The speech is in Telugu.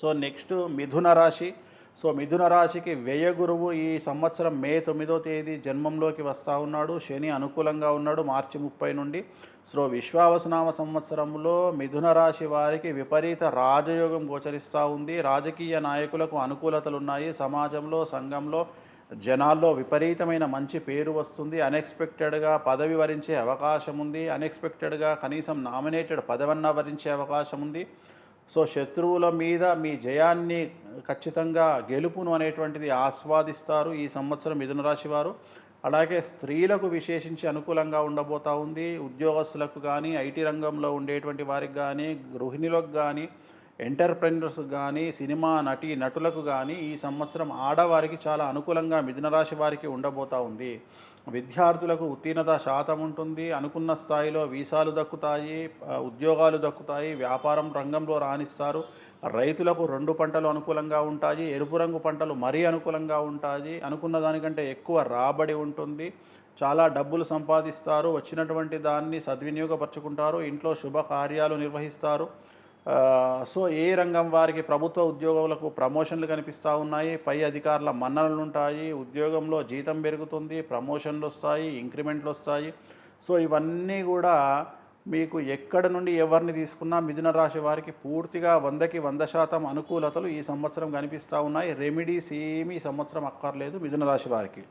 సో నెక్స్ట్ మిథున రాశి. సో మిథున రాశికి వ్యయ గురువు ఈ సంవత్సరం మే తొమ్మిదో తేదీ జన్మంలోకి వస్తూ ఉన్నాడు. శని అనుకూలంగా ఉన్నాడు మార్చి ముప్పై నుండి. సో విశ్వావసనామ సంవత్సరంలో మిథున రాశి వారికి విపరీత రాజయోగం గోచరిస్తూ ఉంది. రాజకీయ నాయకులకు అనుకూలతలు ఉన్నాయి. సమాజంలో సంఘంలో జనాల్లో విపరీతమైన మంచి పేరు వస్తుంది. అన్ఎక్స్పెక్టెడ్గా పదవి వరించే అవకాశం ఉంది. అన్ఎక్స్పెక్టెడ్గా కనీసం నామినేటెడ్ పదవన్నా వరించే అవకాశం ఉంది. సో శత్రువుల మీద మీ జయాన్ని ఖచ్చితంగా గెలుపును అనేటువంటిది ఆస్వాదిస్తారు ఈ సంవత్సరం మిథున రాశి వారు. అలాగే స్త్రీలకు విశేషించి అనుకూలంగా ఉండబోతా ఉంది. ఉద్యోగస్తులకు కానీ ఐటీ రంగంలో ఉండేటువంటి వారికి కానీ గృహిణులకు కానీ ఎంటర్ప్రెన్యూర్స్ కానీ సినిమా నటి నటులకు కానీ ఈ సంవత్సరం ఆడవారికి చాలా అనుకూలంగా మిథున రాశి వారికి ఉండబోతా ఉంది. విద్యార్థులకు ఉత్తీర్ణత శాతం ఉంటుంది. అనుకున్న స్థాయిలో వీసాలు దక్కుతాయి ఉద్యోగాలు దక్కుతాయి వ్యాపారం రంగంలో రాణిస్తారు. రైతులకు రెండు పంటలు అనుకూలంగా ఉంటాయి ఎరుపు రంగు పంటలు మరీ అనుకూలంగా ఉంటాయి. అనుకున్న దానికంటే ఎక్కువ రాబడి ఉంటుంది. చాలా డబ్బులు సంపాదిస్తారు. వచ్చినటువంటి దాన్ని సద్వినియోగపరచుకుంటారు. ఇంట్లో శుభకార్యాలు నిర్వహిస్తారు. సో ఏ రంగం వారికి ప్రభుత్వ ఉద్యోగులకు ప్రమోషన్లు కనిపిస్తూ ఉన్నాయి? పై అధికారుల మన్ననలు ఉంటాయి. ఉద్యోగంలో జీతం పెరుగుతుంది ప్రమోషన్లు వస్తాయి ఇంక్రిమెంట్లు వస్తాయి. సో ఇవన్నీ కూడా మీకు ఎక్కడ నుండి ఎవరిని తీసుకున్నా మిథున రాశి వారికి పూర్తిగా వందకి వంద శాతం అనుకూలతలు ఈ సంవత్సరం కనిపిస్తూ ఉన్నాయి. రెమెడీస్ ఏమీ ఈ సంవత్సరం అక్కర్లేదు మిథున రాశి వారికి.